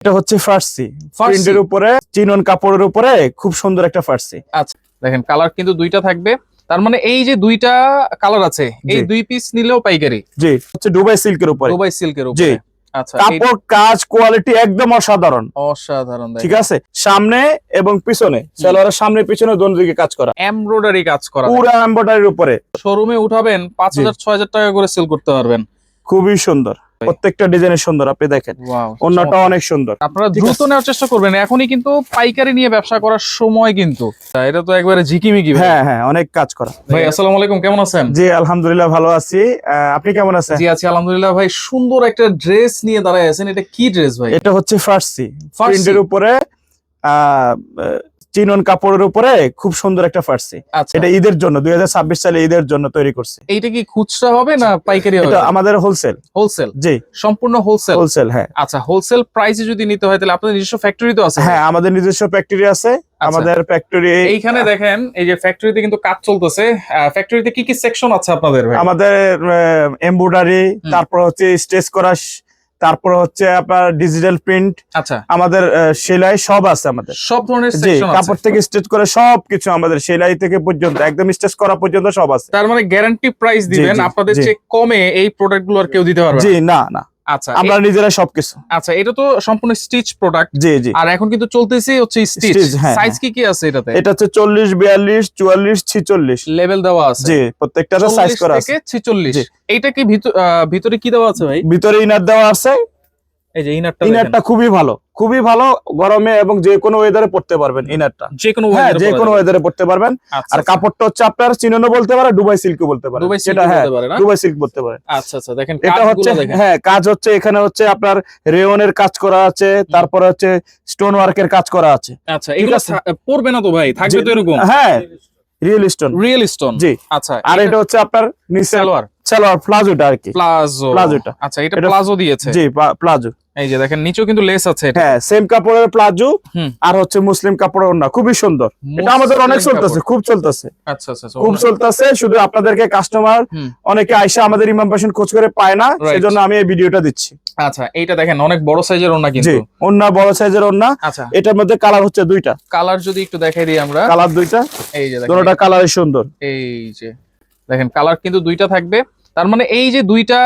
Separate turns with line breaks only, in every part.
এটা হচ্ছে ফার্সি? প্রিন্টের উপরে চিনন কাপড়ের উপরে খুব সুন্দর একটা ফার্সি।
আচ্ছা দেখেন কালার কিন্তু দুইটা থাকবে। তার মানে এই যে দুইটা কালার আছে এই দুই পিস নিলেও পাইকারি?
জি হচ্ছে দুবাই সিল্কের উপরে।
দুবাই সিল্কের
জি।
উপরে আচ্ছা
কাপড় কাজ কোয়ালিটি একদম অসাধারণ।
অসাধারণ
ঠিক আছে? সামনে এবং পিছনে সালোয়ারের সামনে পিছনে দোনো দিকে কাজ করা।
এমব্রয়ডারি কাজ করা।
পুরো এমব্রয়ডারির উপরে।
শোরুমে উঠাবেন পাঁচ হাজার ছয় হাজার টাকা করে সেল করতে পারবেন।
খুবই সুন্দর। প্রত্যেকটা ডিজাইনের সুন্দর আপনি দেখেন। অন্যটা অনেক সুন্দর।
আপনারা দ্রুত নেওয়ার চেষ্টা করবেন এখনই কিন্তু পাইকারি নিয়ে ব্যবসা করার সময় কিন্তু। এটা তো একবারে ঝিকিমিকি
হ্যাঁ হ্যাঁ অনেক কাজ করা।
ভাই আসসালামু আলাইকুম কেমন আছেন?
জি আলহামদুলিল্লাহ ভালো আছি। আপনি কেমন আছেন?
জি আছি আলহামদুলিল্লাহ ভাই সুন্দর একটা ড্রেস নিয়ে দাঁড়ায় আছেন। এটা কি ড্রেস ভাই?
এটা হচ্ছে ফার্সি
ফার্সি?
প্রিন্টের উপরে আহ, চিনন কাপড়ের উপরে খুব সুন্দর একটা ফার্সি।
আচ্ছা।
এটা ঈদের জন্য দুই হাজার ছাব্বিশ সালে ঈদের জন্য তৈরি করছে।
এইটা কি খুচরা হবে না পাইকারি হবে?
আমাদের হোলসেল
হোলসেল
জি।
সম্পূর্ণ হোলসেল
হোলসেল হ্যাঁ।
আচ্ছা হোলসেল প্রাইসে যদি নিতে হয় তাহলে আপনাদের নিজস্ব ফ্যাক্টরি তো আছে?
হ্যাঁ আমাদের নিজস্ব ফ্যাক্টরি আছে। আমাদের ফ্যাক্টরি
এইখানে দেখেন এই যে ফ্যাক্টরিতে কিন্তু কাজ চলতেছে। ফ্যাক্টরিতে কি কি সেকশন আছে আপনাদের ভাই?
আমাদের এমব্রয়ডারি। তারপর হচ্ছে স্টেচ করা তারপর হচ্ছে আপনার ডিজিটাল প্রিন্ট
আচ্ছা।
আমাদের সেলাই সব আছে আমাদের।
সব ধরনের সেকশন আছে।
কাপড় থেকে স্টিচ করে সবকিছু আমাদের সেলাই থেকে পর্যন্ত একদম স্টিচ করা পর্যন্ত সব আছে।
তার মানে গ্যারান্টি প্রাইস দিবেন। আপনাদের চেয়ে কমে এই প্রোডাক্টগুলো আর কেউ দিতে পারবে না।
জি না না।
আচ্ছা
আমরা নিজেরা সবকিছু।
আচ্ছা এটা তো সম্পূর্ণ স্টিচ প্রোডাক্ট।
জি জি।
আর এখন কিন্তু চলতেছে হচ্ছে স্টিচ।
হ্যাঁ,
সাইজ
হ্যাঁ।
কি কি আছে এটাতে?
এটা হচ্ছে চল্লিশ বিয়াল্লিশ চুয়াল্লিশ ছিচল্লিশ।
লেভেল দেওয়া আছে।
জি প্রত্যেকটাতে সাইজ করা আছে।
থেকে 46 এইটা কি ভিতরে কি দেওয়া আছে ভাই?
ভিতরে ইনার দেওয়া আছে।
এই যে ইনারটা
ইনারটা খুবই ভালো খুবই ভালো গরমে এবং যে কোনো ওয়েদারে পড়তে পারবেন ইনারটা
যে কোনো
হ্যাঁ যে কোনো ওয়েদারে পড়তে পারবেন।
আচ্ছা,
আর
আচ্ছা।
কাপড়টা হচ্ছে আপনার চিননও বলতে পারে দুবাই সিল্কও বলতে পারে।
দুবাই সিল্ক
হ্যাঁ
বলতে পারে
দুবাই সিল্ক বলতে পারে।
আচ্ছা আচ্ছা দেখেন
এটা হচ্ছে হ্যাঁ কাজ হচ্ছে এখানে হচ্ছে আপনার রেওনের কাজ করা আছে তারপরে হচ্ছে স্টোন ওয়ার্কের কাজ করা আছে।
আচ্ছা এগুলো পড়বে না তো ভাই? থাকবে তো এরকম?
হ্যাঁ রিয়েল স্টোন
রিয়েল স্টোন
জি।
আচ্ছা
আর এটা হচ্ছে আপনার নিচে
সালোয়ার?
সালোয়ার প্লাজোটা আর কি।
প্লাজো।
প্লাজোটা।
আচ্ছা এটা- প্লাজো দিয়েছে।
জি প্লাজো।
এই যে দেখেন নিচেও কিন্তু লেস আছে এটা।
হ্যাঁ সেম কাপড়ের প্লাজো আর হচ্ছে মুসলিম কাপড়ের ওড়না খুবই সুন্দর। এটা আমাদের অনেক চলতেছে খুব চলতেছে।
আচ্ছা আচ্ছা আচ্ছা,
খুব চলতেছে শুধু আপনাদেরকে কাস্টমার অনেকে আইসা আমাদের ইমাম পাশন খোঁজ করে পায় না. সেজন্য আমি এই ভিডিওটা দিচ্ছি।
আচ্ছা এইটা দেখেন অনেক বড় সাইজের
জি
কিন্তু।
ওড়না বড় সাইজের ওড়না।
আচ্ছা।
এটার মধ্যে কালার হচ্ছে দুইটা।
কালার যদি একটু দেখাই দিই আমরা।
কালার দুইটা।
এই যে দেখেন।
দুটোটা কালারই সুন্দর।
এই যে দেখেন কালার কিন্তু দুইটা থাকবে। তার মানে এই যে দুইটা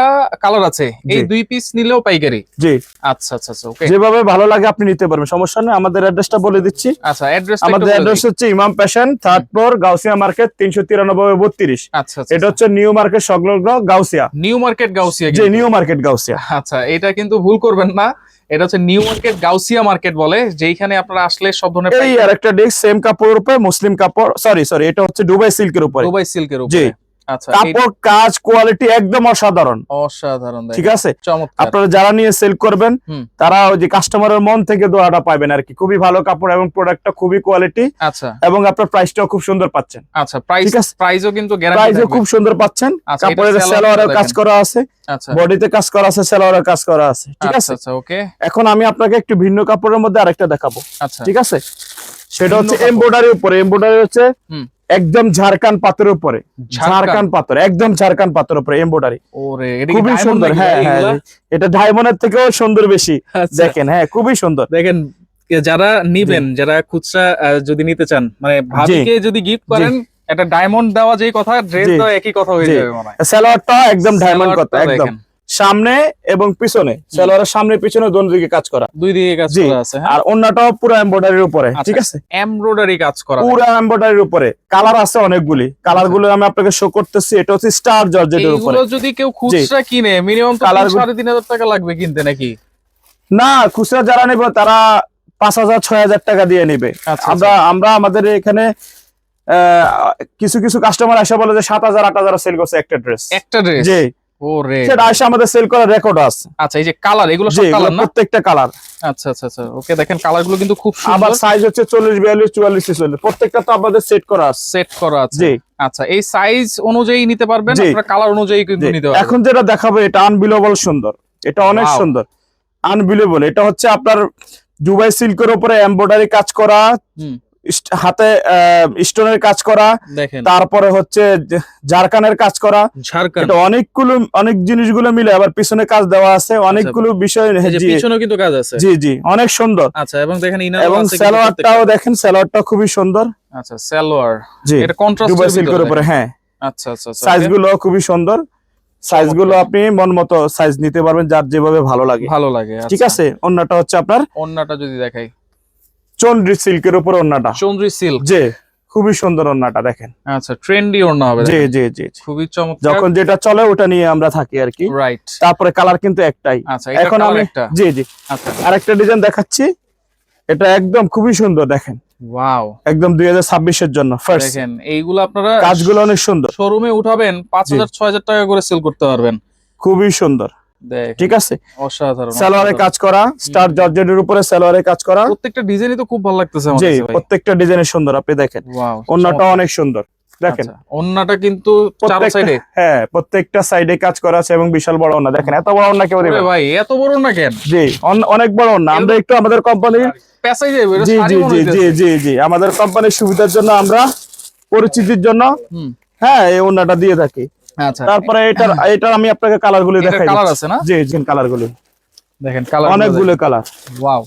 কালার আছে এই দুই পিস নিলেও পাইকারি?
জি।
আচ্ছা আচ্ছা আচ্ছা ওকে
যেভাবে ভালো লাগে আপনি নিতে পারবেন সমস্যা নেই আমাদের অ্যাড্রেসটা বলে দিচ্ছি।
আচ্ছা অ্যাড্রেস
আমাদের অ্যাড্রেস হচ্ছে Imam passion third floor Gausia market তিনশো তিরানব্বই বত্রিশ।
আচ্ছা আচ্ছা
এটা হচ্ছে নিউ মার্কেট সংলগ্ন গাউসিয়া।
নিউ মার্কেট গাউসিয়া
যে
কিন্তু।
New market Gausia.
আচ্ছা এটা কিন্তু ভুল করবেন না। এটা হচ্ছে নিউ মার্কেট গাউসিয়া মার্কেট বলে যেখানে আপনারা আসলে সব ধরনের
এই আর একটা ডিস্ক সেম কাপড়ের উপরে মুসলিম কাপড় সরি সরি এটা হচ্ছে দুবাই সিল্কের উপরে।
দুবাই সিল্কের
জি।
উপরে। আচ্ছা এই
কাপড় কাজ কোয়ালিটি একদম অসাধারণ।
অসাধারণ
ঠিক আছে? আপনারা যারা নিয়ে সেল করবেন তারা ওই যে কাস্টমারের মন থেকে দোয়াটা পাবেন আর কি। খুবই ভালো কাপড় এবং প্রোডাক্টটা খুবই কোয়ালিটি
আচ্ছা।
এবং আপনার প্রাইসটাও খুব সুন্দর পাচ্ছেন।
আচ্ছা প্রাইস
ঠিক আছে।
প্রাইসও কিন্তু গ্যারান্টি
প্রাইসও খুব সুন্দর পাচ্ছেন।
আচ্ছা,
কাপড়ের
সালোয়ারটা
সালোয়ারের কাজ করা আছে।
আচ্ছা।
বডিতে কাজ করা আছে সালোয়ারের কাজ করা আছে। ঠিক
আচ্ছা
আছে?
আচ্ছা ওকে।
এখন আমি আপনাকে একটু ভিন্ন কাপড়ের মধ্যে আরেকটা দেখাবো।
আচ্ছা।
ঠিক আছে? সেটা হচ্ছে। এমব্রয়ডারি উপরে। এমব্রয়ডারি হচ্ছে। একদম ঝাড়খান পাথরের উপরে। ঝাড়খান? পাথর একদম ঝাড়খান পাথর উপরে এমব্রয়ডারি খুবই সুন্দর হ্যাঁ হ্যাঁ
এগুলা?
এটা ডায়মন্ডের থেকেও সুন্দর বেশি
আচ্ছা।
দেখেন হ্যাঁ খুবই সুন্দর।
দেখেন যারা নিবেন যারা খুচরা যদি নিতে চান মানে ভাবিকে যদি গিফট করেন একটা ডায়মন্ড দেওয়া যেই কথা ড্রেস। দেওয়া একই কথা হয়ে যাবে মনে হয়।
সালোয়ারটা একদম ডায়মন্ড
কথা
একদম। সামনে এবং পিছনে সালোয়ারের সামনে পিছনে দোনো দিকে কাজ করা।
দুই দিকে কাজ করা আছে হ্যাঁ?
আর অন্যটাও পুরো এমব্রয়ডারির উপরে
আচ্ছা।
ঠিক আছে?
এমব্রয়ডারি কাজ করা
পুরো এমব্রয়ডারির উপরে কালার আছে অনেকগুলি। কালারগুলো আমি আপনাকে শো করতেছি এটা হচ্ছে স্টার জর্জেটের উপরে।
যদি কেউ খুচরা কিনে মিনিমাম
Colour
কালার
গুলো-
সাড়ে তিন হাজার টাকা লাগবে কিনতে নাকি?
না খুচরা যারা নেবে তারা পাঁচ হাজার ছয় হাজার টাকা দিয়ে নেবে।
আচ্ছা,
আমরা আমরা আমাদের এখানে কিছু কিছু কাস্টমার এসে বলে যে সাত হাজার আট হাজার সেল করছে একটা ড্রেস
একটা ড্রেস
জি।
ওরে
সেটা আমাদের সেল করার রেকর্ড আছে।
আচ্ছা এই যে কালার এগুলো সব কালার না?
প্রত্যেকটা কালার
আচ্ছা আচ্ছা আচ্ছা ওকে দেখেন কিন্তু খুব
আবার সাইজ হচ্ছে চল্লিশ বিয়াল্লিশ চুয়াল্লিশ ছেচল্লিশ প্রত্যেকটা তো আমাদের সেট করা আছে।
সেট করা আছে।
জি।
আচ্ছা এই সাইজ অনুযায়ী নিতে পারবেন
জি।
আপনারা কালার অনুযায়ী কিন্তু নিতে পারবেন।
এখন যেটা দেখাবো এটা আনবিলেবল সুন্দর। এটা অনেক সুন্দর। আনবিলেবল এটা হচ্ছে আপনার দুবাই সিল্কের উপরে এমব্রয়ডারি কাজ করা। হাতে স্টোনের কাজ করা তারপরে হচ্ছে জারকানের কাজ করা। এটা অনেকগুলো অনেক জিনিসগুলো মিলে আবার পিছনে কাজ দেওয়া আছে অনেকগুলো বিষয়
পিছনেও কিন্তু কাজ আছে।
জি জি অনেক সুন্দর।
আচ্ছা এবং দেখেন
এবং সালোয়ারটাও দেখেন সালোয়ারটা খুবই সুন্দর।
আচ্ছা সালোয়ার।
জি
এটা কন্ট্রাস্ট
উপরে হ্যাঁ।
আচ্ছা আচ্ছা আচ্ছা
খুবই সুন্দর। সাইজগুলো আপনি মন মতো সাইজ নিতে পারবেন যার যেভাবে ভালো লাগে।
ভালো লাগে
ঠিক আছে? অন্যটা হচ্ছে আপনার
অন্যটা যদি দেখাই।
চন্দ্রি সিল্কের উপর অন্যটা
চন্দ্রী সিল্ক।
জি খুবই সুন্দর অন্যটা দেখেন।
আচ্ছা ট্রেন্ডি ওড়না হবে
জি জি জি।
খুবই চমৎকার।
যখন যেটা চলে ওটা নিয়ে আমরা থাকি আর কি।
রাইট
তারপরে কালার কিন্তু একটাই।
আচ্ছা
এখন আমি
একটা?
জি জি।
আচ্ছা।
আরেকটা ডিজাইন দেখাচ্ছি। এটা একদম খুবই সুন্দর দেখেন।
ওয়াও
একদম দুই হাজার ছাব্বিশের জন্য ফার্স্ট
দেখেন এইগুলো আপনারা
কাজগুলো অনেক সুন্দর।
শোরুমে উঠাবেন পাঁচ হাজার ছয় হাজার টাকা করে সেল করতে পারবেন।
খুবই সুন্দর। ঠিক আছে?
অসাধারণ
সালোয়ারে কাজ করা স্টার জর্জেটের উপরে সালোয়ারে কাজ করা।
প্রত্যেকটা ডিজাইনই তো খুব ভালো লাগতেছে আমার কাছে
প্রত্যেকটা সুন্দর আপনি দেখেন। অন্যটা অনেক সুন্দর দেখেন।
অন্যটা কিন্তু চার সাইডে
হ্যাঁ প্রত্যেকটা সাইডে কাজ করা আছে এবং বিশাল বড় ওনা দেখেন এত বড় ওনা কেউ দেবে
ভাই এত বড় কেন?
জি অনেক বড় ওনা আমরা একটু আমাদের কোম্পানির
পেছাই যাবে
জি জি জি জি জি জি আমাদের কোম্পানির সুবিধার জন্য আমরা পরিচিতির জন্য হ্যাঁ এই ওনাটা দিয়ে থাকি।
আচ্ছা
তারপরে এটার এটার আমি আপনাকে
কালারগুলো
দেখাই
কালার। আছে না?
জি জি কালারগুলো
দেখেন কালার
অনেকগুলো কালার।
ওয়াও।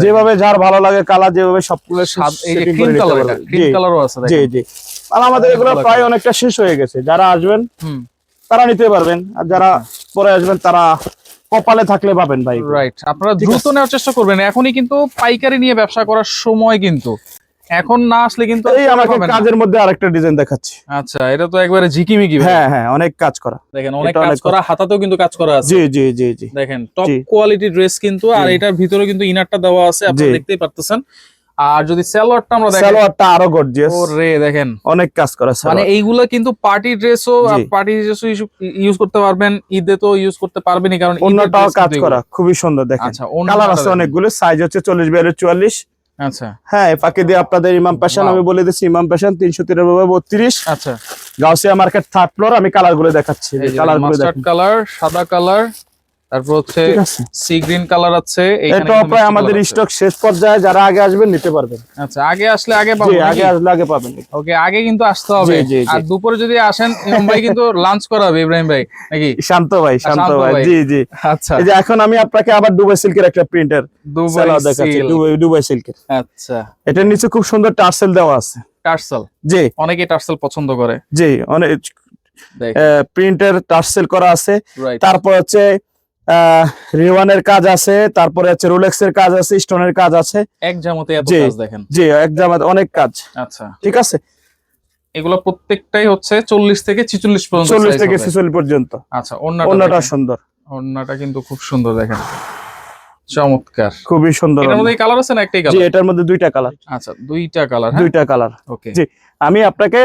যেভাবে যার ভালো লাগে কালার যেভাবে সবগুলো
কালারও আছে
জি জি। আর আমাদের এগুলো প্রায় অনেকটা শেষ হয়ে গেছে। যারা আসবেন
হুম।
তারা নিতে পারবেন। আর যারা পরে আসবেন তারা কপালে থাকলে পাবেন ভাই।
রাইট আপনারা দ্রুত নেওয়ার চেষ্টা করবেন। এখনই কিন্তু পাইকারি নিয়ে ব্যবসা করার সময় কিন্তু। এখন না আসলে কিন্তু
এই আমাকে কাজের মধ্যে আরেকটা ডিজাইন দেখাচ্ছি।
আচ্ছা এটা তো একবারে ঝিকিমিকি
হ্যাঁ হ্যাঁ অনেক কাজ করা।
দেখেন অনেক কাজ করা হাতাতেও কিন্তু কাজ করা আছে।
জি জি জি জি।
দেখেন টপ কোয়ালিটি ড্রেস কিন্তু আর এটার ভিতরে কিন্তু ইনারটা দেওয়া আছে আপনারা
জি।
দেখতেই পারতেছেন। আর যদি সালোয়ারটা আমরা দেখেন
সালোয়ারটা আরও গর্জিয়াস
ও রে দেখেন।
অনেক কাজ করা
মানে এইগুলা কিন্তু পার্টি ড্রেসও। পার্টি ড্রেসও ইউজ করতে পারবেন ঈদে তো ইউজ করতে পারবেনই কারণ
অন্যটাও কাজ করা খুবই সুন্দর। দেখেন।
আচ্ছা
কালার আছে অনেকগুলো সাইজ হচ্ছে চল্লিশ বিয়াল্লিশ চুয়াল্লিশ।
আচ্ছা।
হ্যাঁ ফাঁকে দিয়ে আপনাদের ইমাম পেশান আমি বলে দিচ্ছি ইমাম পেশান তিনশো তিরানব্বই বত্রিশ।
আচ্ছা।
গাউসিয়া মার্কেট থার্ড ফ্লোর আমি কালারগুলো দেখাচ্ছি। কালার
কালার সাদা কালার তারপর হচ্ছে সি গ্রিন কালার আছে
এটাও প্রায় আমাদের স্টক শেষ পর্যায়ে যারা আগে আসবেন নিতে পারবেন।
আচ্ছা আগে আসলে আগে
জি আগে আসলে আগে পাবেন।
ওকে আগে কিন্তু আসতে হবে। আর দুপুরে যদি আসেন ইমাম ভাই কিন্তু লাঞ্চ করাবে ইব্রাহিম ভাই নাকি?
শান্ত ভাই শান্ত
শান্ত
ভাই। জি জি।
আচ্ছা।
এই যে এখন আমি আপনাকে আবার দুবাই সিল্কের একটা প্রিন্টার
দুবাই
দেখাচ্ছি
সিল্ক।
দুবাই দুবাই সিল্কের
আচ্ছা।
এটার নিচে খুব সুন্দর টার্সেল দেওয়া আছে।
টার্সেল?
জি।
অনেকে টার্সেল পছন্দ করে।
জি অনেক প্রিন্টের টার্সেল করা আছে। তারপর হচ্ছে রিওয়ানের কাজ আছে তারপরে হচ্ছে রোলেক্স এর কাজ আছে স্টোনের কাজ আছে।
এক জামতে এত
জি।
কাজ দেখেন।
জি একদম অনেক কাজ।
আচ্ছা।
ঠিক আছে?
এগুলো প্রত্যেকটাই হচ্ছে চল্লিশ থেকে ছিচল্লিশ পর্যন্ত
চল্লিশ
size
থেকে
হবে।
ছেচল্লিশ পর্যন্ত।
আচ্ছা অন্যটা
সুন্দর।
ওড়নাটা কিন্তু খুব সুন্দর দেখেন। চমৎকার।
খুবই সুন্দর
এটার মধ্যে কালার আছে না একটাই
জি
কালার
এটার মধ্যে দুইটা কালার
আচ্ছা দুইটা কালার হ্যাঁ?
দুইটা কালার
ওকে
জি। আমি আপনাকে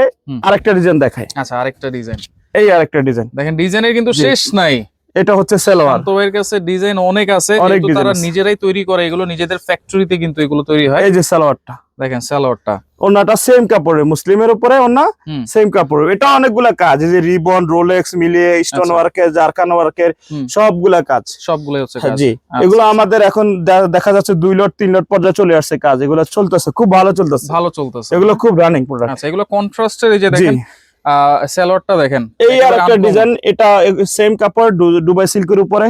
আরেকটা ডিজাইন দেখাই।
আচ্ছা আরেকটা ডিজাইন
এই আরেকটা ডিজাইন
দেখেন ডিজাইনের কিন্তু শেষ নাই।
এটা হচ্ছে সেলোয়ার
শান্ত ভাইয়ের কাছে ডিজাইন অনেক আছে কিন্তু তারা নিজেরাই তৈরি করে এগুলো নিজেদের ফ্যাক্টরিতে কিন্তু এগুলো তৈরি হয়।
এই যে সালোয়ারটা
দেখেন সালোয়ারটা
ওনাটা সেম কাপড়ে মুসলিমের উপরে ওনা সেম কাপড়ে এটা অনেকগুলা কাজ এই যে রিবন রোলেক্স মিলিয়ে স্টোন। ওয়ার্কের জারকান ওয়ার্কের। সবগুলা কাজ।
সবগুলো হচ্ছে
হ্যাঁ,
কাজ।
জি।
আচ্ছা,
এগুলো আমাদের এখন দেখা যাচ্ছে দুই লট তিন লট পর্যায়ে চলে আসছে কাজ। এগুলো চলতেছে খুব ভালো চলতেছে।
ভালো চলতেছে।
এগুলো খুব রানিং প্রোডাক্ট
আচ্ছা এগুলো কন্ট্রাস্টের এই যে দেখেন সালোয়ারটা দেখেন।
এই আর একটা ডিজাইন এটা সেম কাপড় দুবাই সিল্কের উপরে।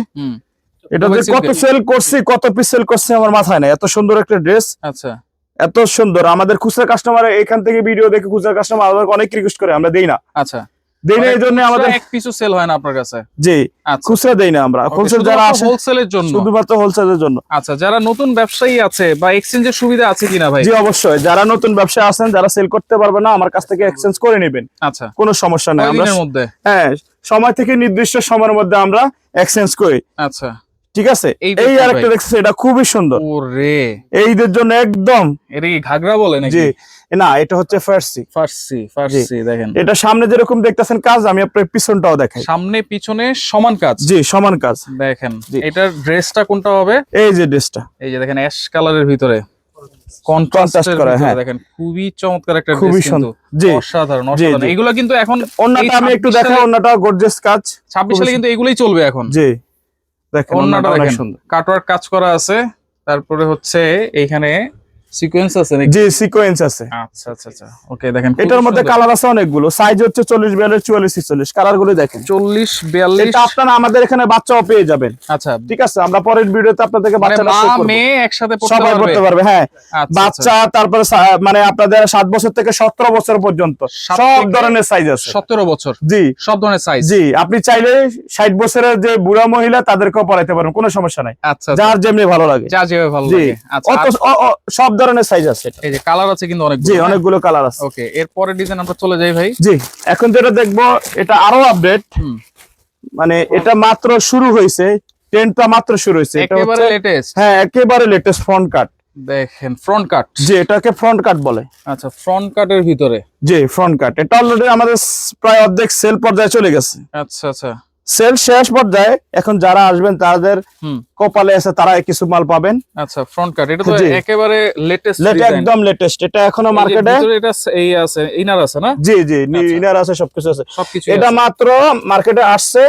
এটা কত সেল করছি কত পিস সেল করছি আমার মাথায় নাই। এত সুন্দর একটা ড্রেস
আচ্ছা।
এত সুন্দর। আমাদের খুচরা কাস্টমার এখান থেকে ভিডিও দেখে খুচরা কাস্টমার আমাদের অনেক রিকোয়েস্ট করে আমরা দেই না।
আচ্ছা।
দেই না জন্য আমাদের
এক পিসও সেল হয় না আপনার কাছে?
জি
আচ্ছা।
খুচরা দেই না আমরা। হোলসেল যারা আসে
হোলসেলের জন্য?
শুধুমাত্র হোলসেলের জন্য।
আচ্ছা যারা নতুন ব্যবসায়ী আছে বা এক্সচেঞ্জের সুবিধা আছে কিনা ভাই?
জি অবশ্যই। যারা নতুন আছেন যারা সেল করতে পারবে না আমার কাছ থেকে এক্সচেঞ্জ করে নেবেন।
আচ্ছা।
কোনো সমস্যা নাই। আমরা
মধ্যে?
হ্যাঁ সময় থেকে নির্দিষ্ট সময়ের মধ্যে আমরা এক্সচেঞ্জ করি।
আচ্ছা।
ঠিক আছে?
এই
আরেকটা
ভাই।
দেখছি এটা খুবই সুন্দর।
ওরে।
এইদের জন্য একদম
এটা কি ঘাগরা বলে নাকি?
না এটা হচ্ছে ফার্সি।
ফার্সি ফার্সি দেখেন।
এটা সামনে যেরকম দেখতেছেন কাজ আমি আপনার পিছনটাও দেখাই।
সামনে পিছনে সমান কাজ।
জি সমান কাজ।
দেখেন এটার ড্রেসটা কোনটা হবে?
এই যে ড্রেসটা।
এই যে দেখেন অ্যাশ কালারের ভিতরে। কন্ট্রাস্টের
করা, হ্যাঁ।
দেখেন খুবই চমৎকার একটা
খুবই সুন্দর। জি।
অসাধারণ অসাধারণ। এগুলো কিন্তু এখন
অন্যটা আমি একটু
26
দেখাই অন্যটা গর্জেস কাজ।
26 সালে কিন্তু এগুলোই চলবে এখন।
জি। দেখেন
অন্যটা দেখেন। কাটওয়ার্ক কাজ করা আছে। তারপরে হচ্ছে এইখানে সিকোয়েন্স আছে নাকি?
জি সিকোয়েন্স আছে।
আচ্ছা আচ্ছা আচ্ছা। ওকে দেখেন
এটার মধ্যে কালার আছে অনেকগুলো। সাইজ হচ্ছে চল্লিশ বিয়াল্লিশ চুয়াল্লিশ ছিচল্লিশ। কালারগুলো দেখেন।
চল্লিশ বিয়াল্লিশ।
এটা আপনারা আমাদের এখানে বাচ্চাও পেয়ে যাবেন।
আচ্ছা।
ঠিক আছে আমরা পরের ভিডিওতে আপনাদেরকে
মানে মেয়ে একসাথে পড়তে
সবাই
পারবে?
করতে পারবে হ্যাঁ।
আচ্ছা, আচ্ছা।
বাচ্চা তারপরে মানে আপনাদের সাত বছর থেকে সতেরো বছর পর্যন্ত। সব ধরনের সাইজ আছে।
সতেরো বছর?
জি।
সব ধরনের সাইজ
জি আপনি চাইলে ষাট বছরের যে বুড়া মহিলা তাদেরকেও পড়াইতে পারেন কোনো সমস্যা নাই।
আচ্ছা আচ্ছা।
যার যেমনি ভালো লাগে।
যা যেভাবে ভালো লাগে। আচ্ছা
সব ধরনের সাইজ আছে।
এই যে কালার আছে কিন্তু অনেক
জি অনেকগুলো কালার আছে।
ওকে এরপরে ডিজাইন আমরা চলে যাই ভাই।
জি এখন যেটা দেখব এটা আরও আপডেট মানে এটা মাত্র শুরু হয়েছে টেনটা মাত্র শুরু হয়েছে। এটা
একেবারে লেটেস্ট
হ্যাঁ একেবারে লেটেস্ট ফ্রন্ট কাট
দেখেন ফ্রন্ট কাট
জি এটাকে ফ্রন্ট কাট বলে।
আচ্ছা ফ্রন্ট কাটের ভিতরে।
জি ফ্রন্ট কাট এটা অলরেডি আমাদের প্রায় অর্ধেক সেল পর্যায়ে চলে গেছে।
আচ্ছা আচ্ছা।
সেল শেষ পর্যায়ে এখন যারা আসবেন তাদের কপালে আছে তারা কিছু মাল পাবেন।
আচ্ছা ফ্রন্ট কাট এটা তো একেবারে লেটেস্ট
লেট একদম লেটেস্ট এটা এখনও মার্কেটে
এটা এই আছে ইনার আছে না?
জি জি
আচ্ছা।
ইনার আছে সবকিছু আছে।
সবকিছু
এটা মাত্র মার্কেটে আসছে।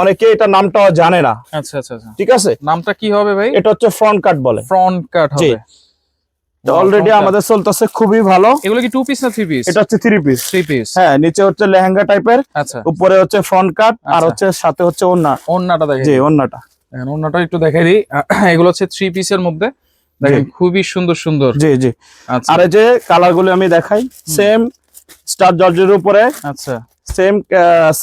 অনেকে এটা নামটাও জানে না।
আচ্ছা আচ্ছা আচ্ছা।
ঠিক আছে?
নামটা কি হবে ভাই?
এটা হচ্ছে ফ্রন্ট কাট বলে।
ফ্রন্ট কাট হবে।
অলরেডি আমাদের চলতেছে খুবই ভালো।
এগুলো কি টু পিস না থ্রি পিস
এটা হচ্ছে থ্রি পিস
থ্রি পিস
হ্যাঁ নিচে হচ্ছে লেহেঙ্গা টাইপের
আচ্ছা।
উপরে হচ্ছে ফ্রন্ট কাট আর
আচ্ছা।
হচ্ছে সাথে হচ্ছে ওন্না
ওন্নাটা দেখেন।
জি ওন্নাটা
ওন্নাটা একটু দেখাই দিই। এগুলো হচ্ছে থ্রি পিসের মধ্যে। দেখেন খুবই সুন্দর সুন্দর।
জি জি।
আচ্ছা।
আর এই যে কালারগুলো আমি দেখাই সেম স্টার জর্জের উপরে।
আচ্ছা।
সেম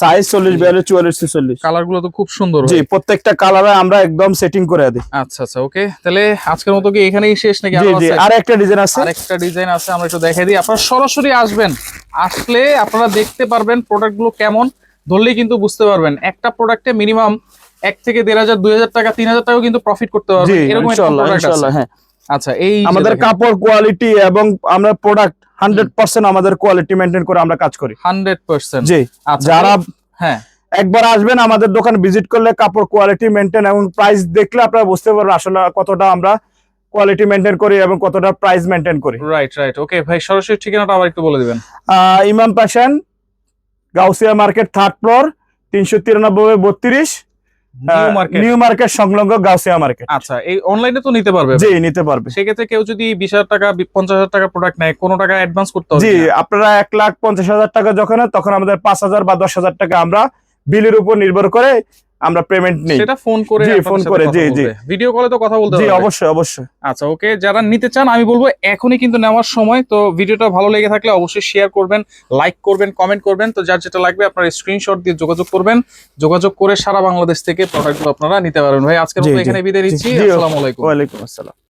সাইজ চল্লিশ বিয়াল্লিশ চুয়াল্লিশ ছেচল্লিশ
কালারগুলো তো খুব সুন্দর
জি। প্রত্যেকটা কালারে আমরা একদম সেটিং করে দিই।
আচ্ছা আচ্ছা ওকে তাহলে আজকের মতো কি এখানেই শেষ নাকি
জি
আরও
জি
আছে?
আর একটা ডিজাইন আছে।
আরেকটা ডিজাইন আছে আমরা একটু দেখাই দিই। আপনারা সরাসরি আসবেন। আসলে আপনারা দেখতে পারবেন প্রোডাক্টগুলো কেমন। ধরলেই কিন্তু বুঝতে পারবেন। একটা প্রোডাক্টে মিনিমাম এক থেকে দেড় হাজার দুই হাজার টাকা তিন হাজার টাকা কিন্তু প্রফিট করতে পারবেন। এরকম একটা প্রোডাক্ট আছে।
ইনশাআল্লাহ হ্যাঁ।
আচ্ছা এই
আমাদের কাপড় কোয়ালিটি এবং আমরা প্রোডাক্ট হান্ড্রেড পার্সেন্ট আমাদের কোয়ালিটি মেনটেন করে আমরা কাজ করি।
100%
জি
আচ্ছা
যারা
হ্যাঁ।
একবার আসবেন আমাদের দোকান ভিজিট করলে কাপড় কোয়ালিটি মেনটেন এবং প্রাইস দেখলে আপনারা বুঝতে পারবেন আসলে কতটা আমরা কোয়ালিটি মেনটেন করি এবং কতটা প্রাইস মেনটেন করি।
রাইট রাইট ওকে ভাই সরাসরি ঠিকানাটা আবার একটু বলে দিবেন।
ইমাম পাশান গাউসিয়া মার্কেট থার্ড ফ্লোর তিনশো তিরানব্বই বত্রিশ
নিউ মার্কেট
সংলগ্ন গাউসিয়া মার্কেট
আচ্ছা এই অনলাইনে তো নিতে পারবে।
জি নিতে পারবে।
সেক্ষেত্রে কেউ যদি বিশ হাজার টাকা পঞ্চাশ হাজার টাকা প্রোডাক্ট নেয় কোনো টাকা অ্যাডভান্স করতে হবে
জি আপনারা এক লাখ পঞ্চাশ হাজার টাকা যখন তখন আমাদের পাঁচ হাজার বা দশ হাজার টাকা আমরা বিলের উপর নির্ভর করে আমরা পেমেন্ট নেই।
সেটা ফোন করে
জি, ফোন করে, জি, জি।
ভিডিও কলে তো কথা বলতে
জি অবশ্যই অবশ্যই।
আচ্ছা ওকে যারা নিতে চান আমি বলব এখনই কিন্তু নেওয়ার সময়। তো ভিডিওটা ভালো লেগে থাকলে অবশ্যই শেয়ার করবেন লাইক করবেন কমেন্ট করবেন। তো যার যেটা লাগবে আপনারা স্ক্রিনশট দিয়ে যোগাযোগ করবেন। যোগাযোগ করে সারা বাংলাদেশ থেকে প্রোডাক্টগুলো আপনারা নিতে পারবেন। ভাই আজকের মতো এখানে বিদায় নিচ্ছি। আসসালামু আলাইকুম।
ওয়া আলাইকুম আসসালাম।